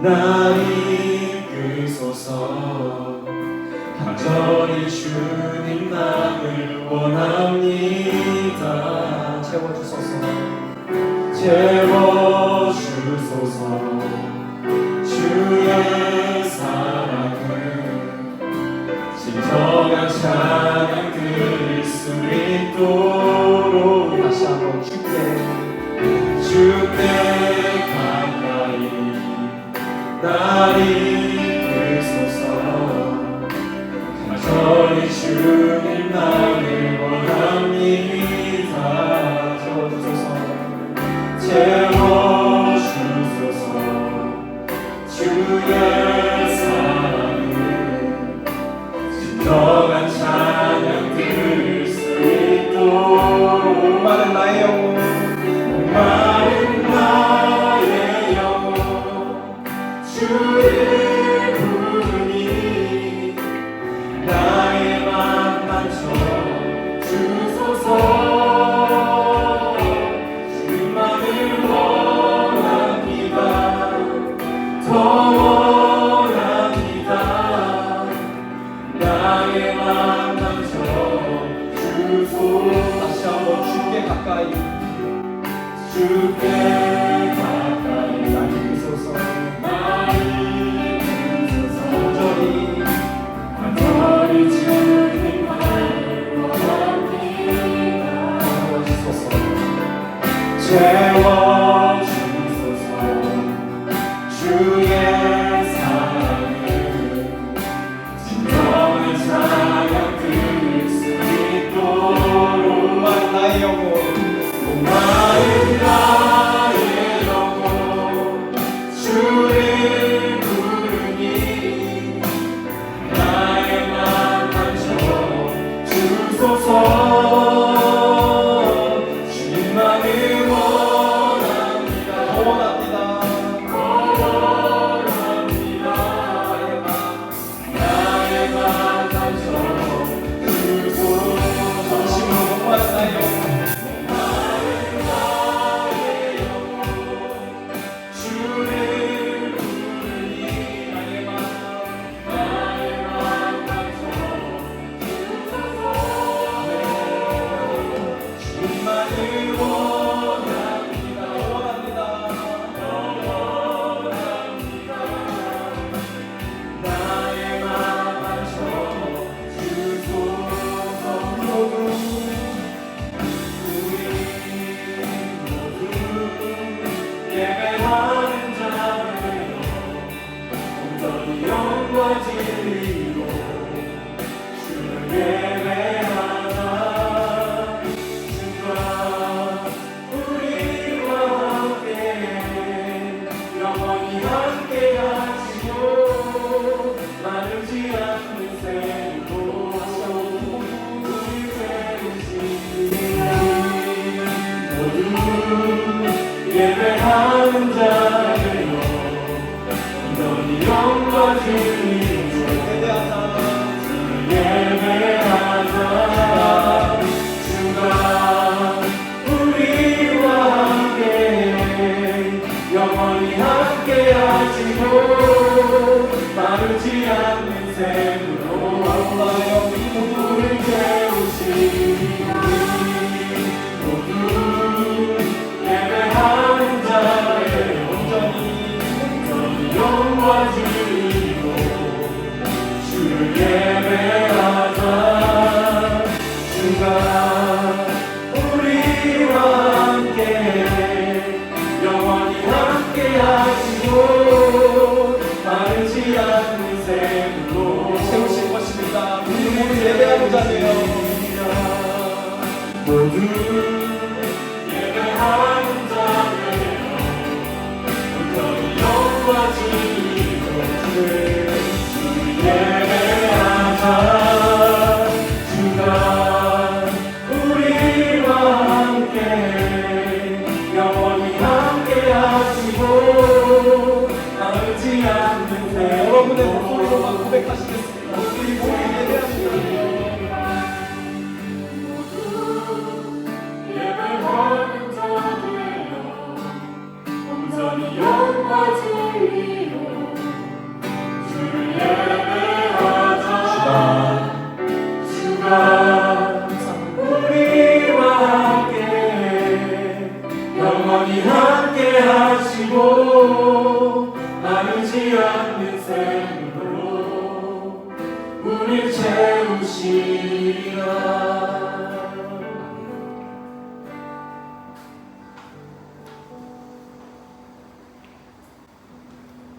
나 이끄소서. 간절히 주님 나를 원합니다. 채워주소서. 채워주소서. Hallelujah.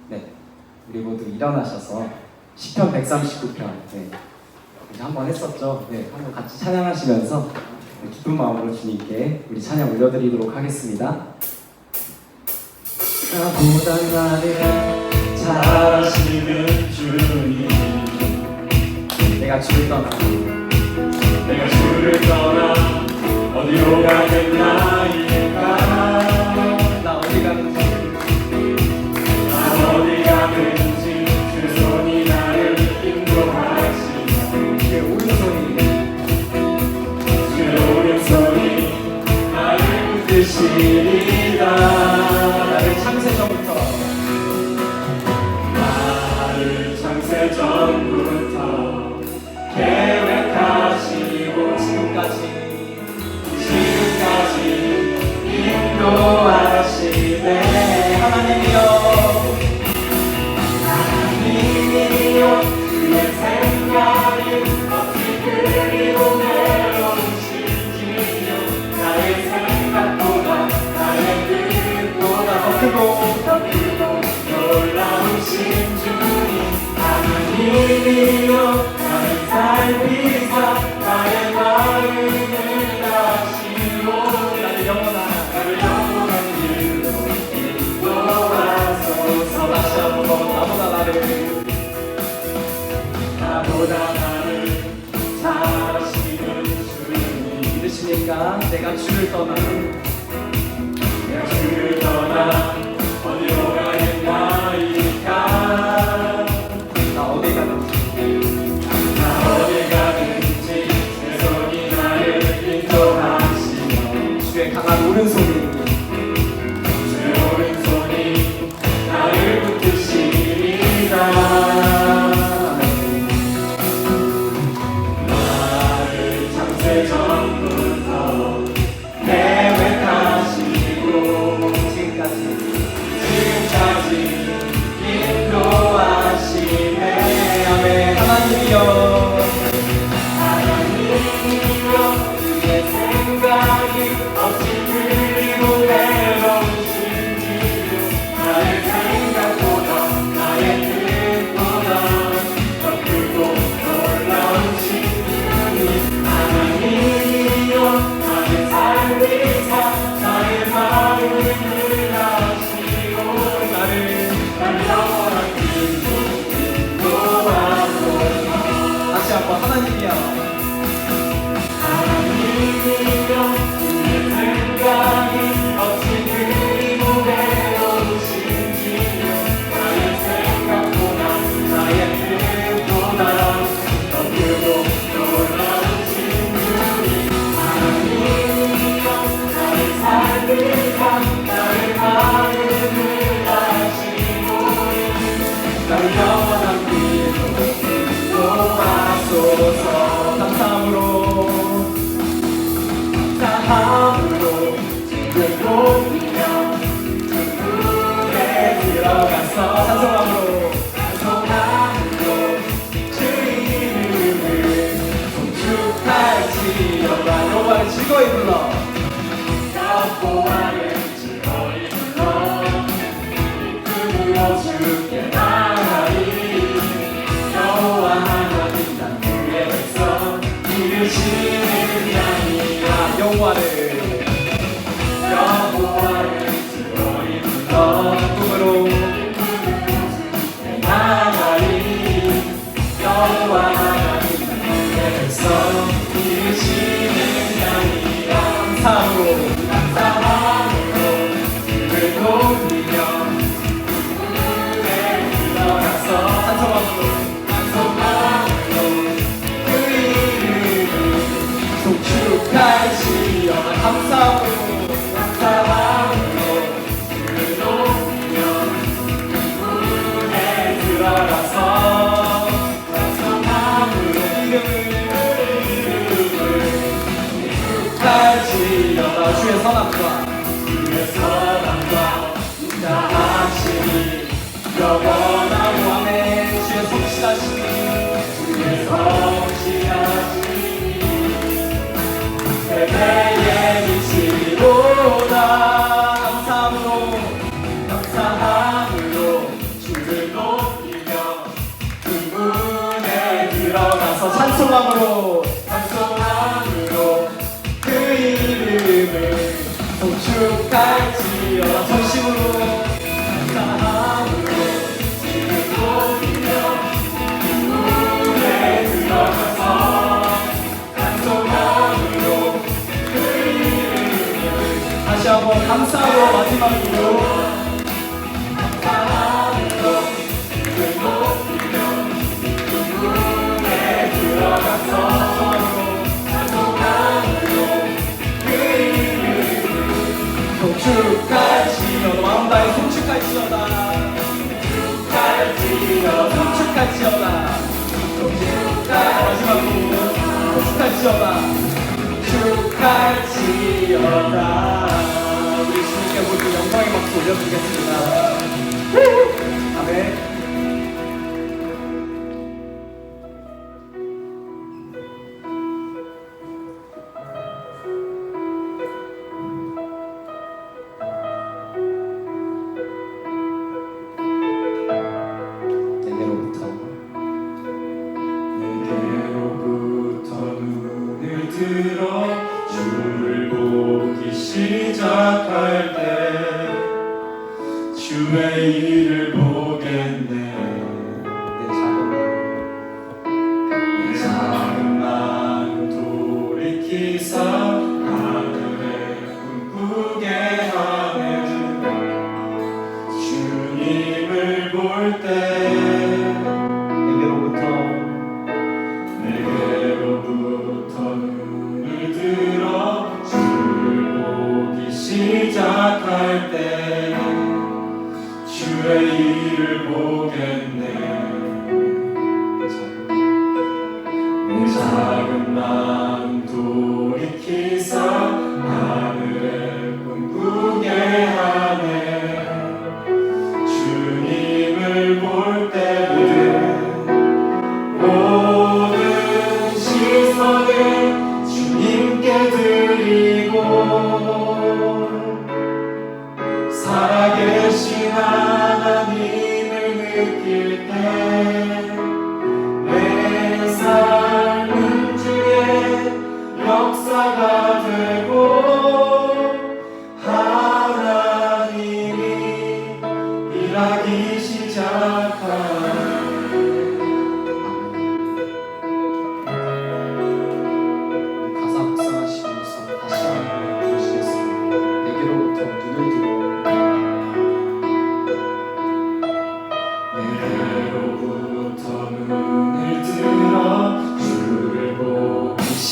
네, 우리 모두 일어나셔서 시편 139편 네. 우리 한번 했었죠. 네, 한번 같이 찬양하시면서 기쁜 마음으로 주님께 우리 찬양 올려드리도록 하겠습니다. 나보다 나를 잘하시는 주님 내가 주를 떠나 내가 주를 떠나 어디로 가겠나이까? 나 어디 가는지. 나 어디 가는지 그 손이 나를 인도하시네. 그 오른손이 그 오른손이 나를 붙드시니 당신을 떠나. 당신을 떠나. 마지막으로 마지막으로 축하지어다 마음 다해 송축하지어다 축하지어다 송축하지어다 송축하 마지막으로 축하지어다 축하지어다 주님께 모두 영광의 박수 올려드리겠습니다. 아멘.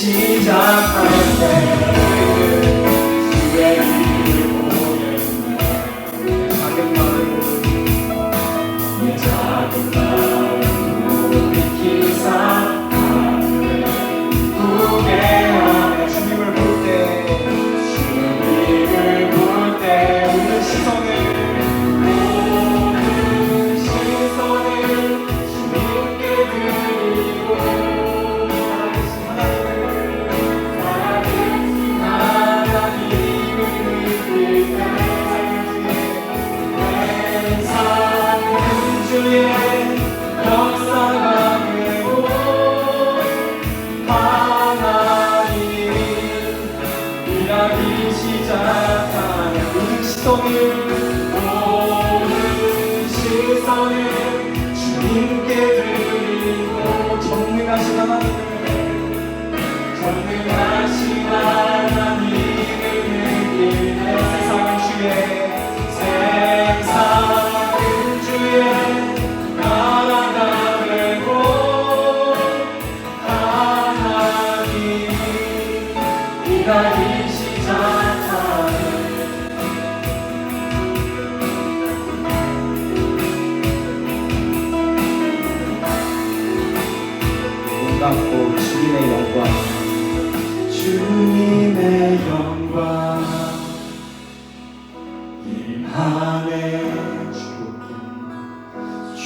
see die. song.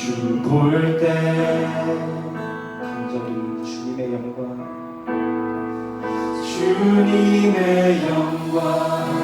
주 볼 때. 간절히 주님의 영광. 주님의 영광.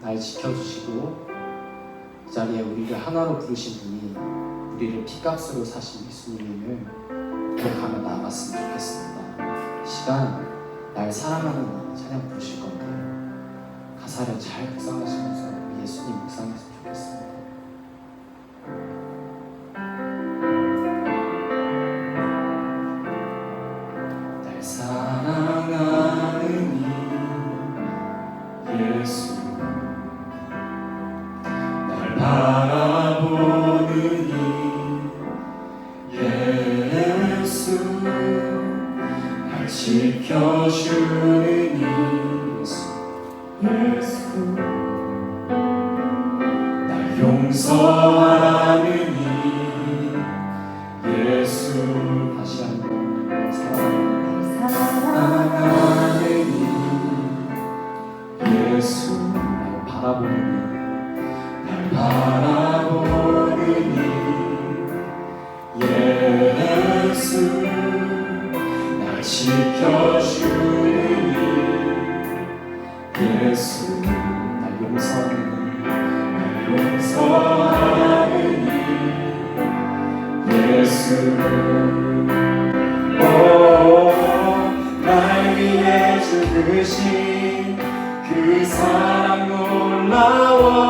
날 지켜주시고 그 자리에 우리를 하나로 부르신 분이 우리를 피값으로 사신 예수님을 기억하며 나아갔으면 좋겠습니다. 시간 날 사랑하는 나 찬양 부르실 건데 가사를 잘 묵상하시면서 예수님 묵상했으면 좋겠습니다. 지켜주는 예수 power.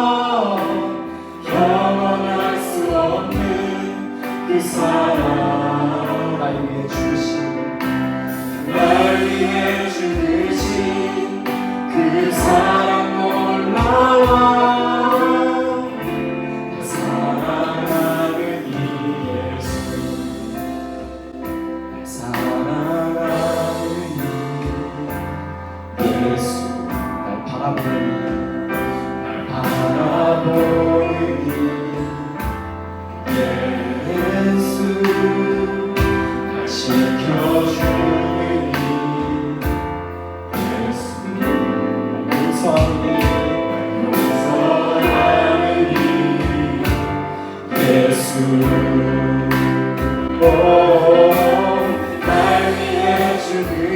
Thank you.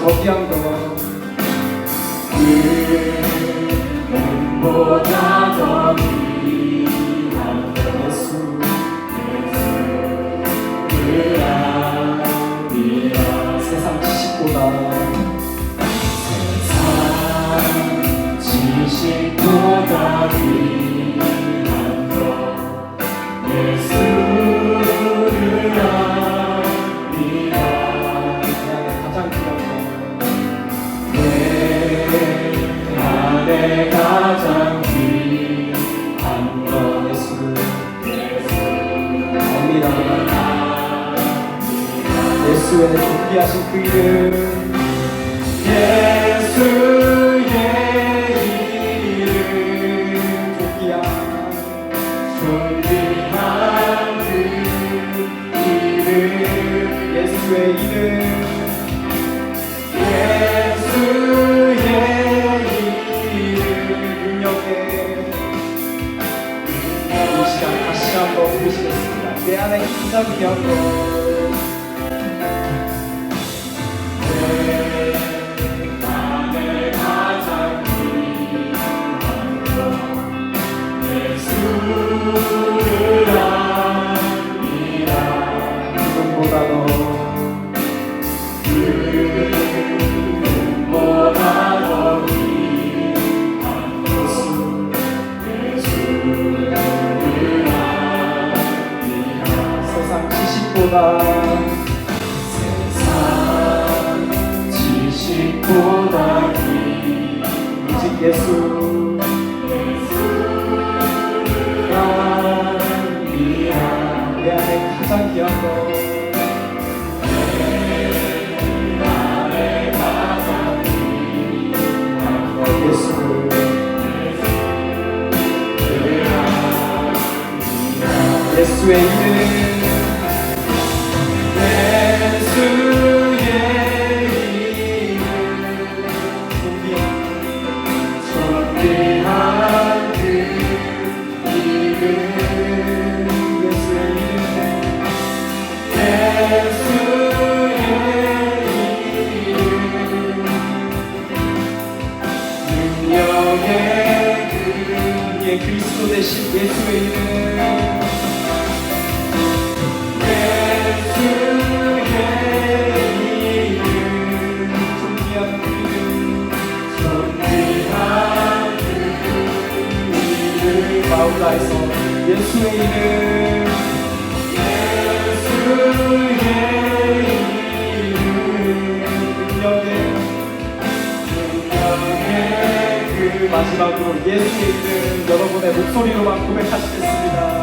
거기한다. 그보다 더 They are like some young. E isso 예수의 이름 예수의 이름 분명해 분명해 그 마지막으로 예수의 이름 여러분의 목소리로만 고백하시겠습니다.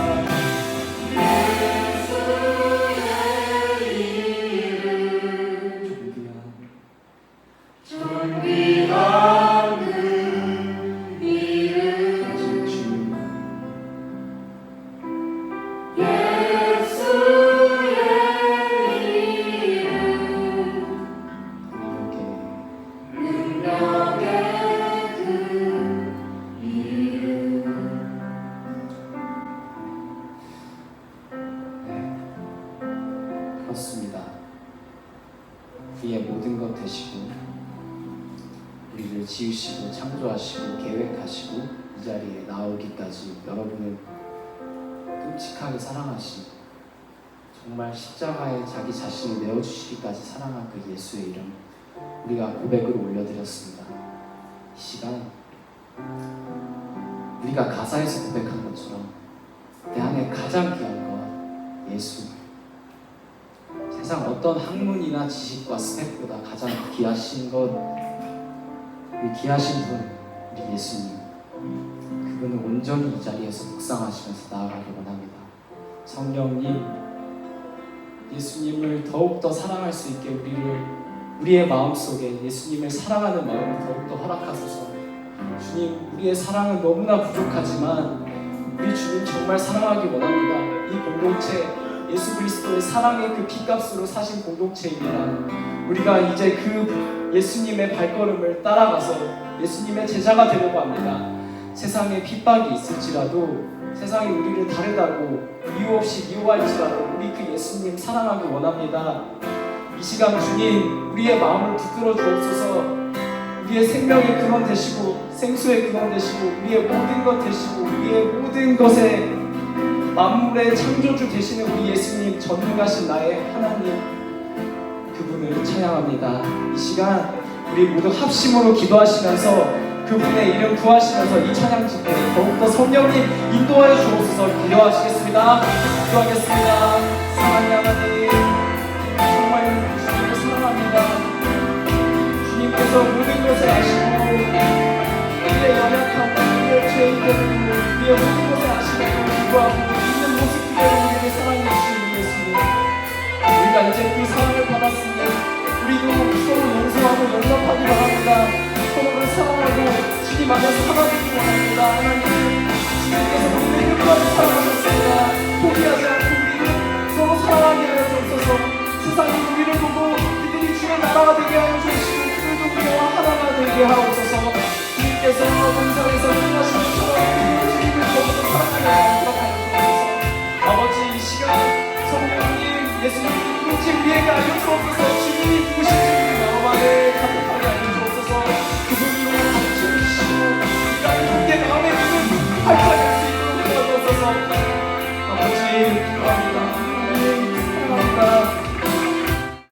우리를 지으시고 창조하시고 계획하시고 이 자리에 나오기까지 여러분을 끔찍하게 사랑하신 정말 십자가에 자기 자신을 내어주시기까지 사랑한 그 예수의 이름 우리가 고백을 올려드렸습니다. 이 시간 우리가 가사에서 고백한 것처럼 내 안에 가장 귀한 것 예수 세상 어떤 학문이나 지식과 스펙보다 가장 귀하신 것 우리 귀하신 분 우리 예수님 그분은 온전히 이 자리에서 묵상하시면서 나아가기 원합니다. 성령님 예수님을 더욱더 사랑할 수 있게 우리를 우리의 마음속에 예수님을 사랑하는 마음을 더욱더 허락하소서. 주님 우리의 사랑은 너무나 부족하지만 우리 주님 정말 사랑하기 원합니다. 이 공동체 예수 그리스도의 사랑의 그 피값으로 사신 공동체입니다 우리가 이제 그 예수님의 발걸음을 따라가서 예수님의 제자가 되려고 합니다 세상에 핍박이 있을지라도 세상이 우리를 다르다고 이유 없이 미워할지라도 우리 그 예수님 사랑하기 원합니다. 이 시간 주님 우리의 마음을 붙들어 주옵소서 우리의 생명의 근원 되시고 생수의 근원 되시고 우리의 모든 것 되시고 우리의 모든 것에 만물의 창조주 되시는 우리 예수님 전능하신 나의 하나님 그분을 찬양합니다. 이 시간 우리 모두 합심으로 기도하시면서 그분의 이름 구하시면서 이 찬양 집회 더욱더 성령님 인도하여 주옵소서 기도하시겠습니다. 기도하겠습니다. 사랑의 하나님 정말 주님을 사랑합니다. 주님께서 모든 것을 아시고 우리의 연약함, 우리의 죄인됨, 우리의 하나님 사랑하셨습니다. 포기하지 않고 우리 서로 사랑하게 하옵소서 세상이 우리를 보고 그들이 주의 나라가 되게 하여 주시고 그들도 그와 하나가 되게 하옵소서 주님께서 본상에서 행하신 것처럼 주님을 더욱더 사랑하게 하옵소서 아버지 이 시간 성령님 예수님 굳이 우리에게 알려주옵소서 주님이 누구신지 마음에 가득하게 하옵소서 그분이 우리 정신을 주시고 우리가 함께 마음에 눈을 밝혀야 Thank you.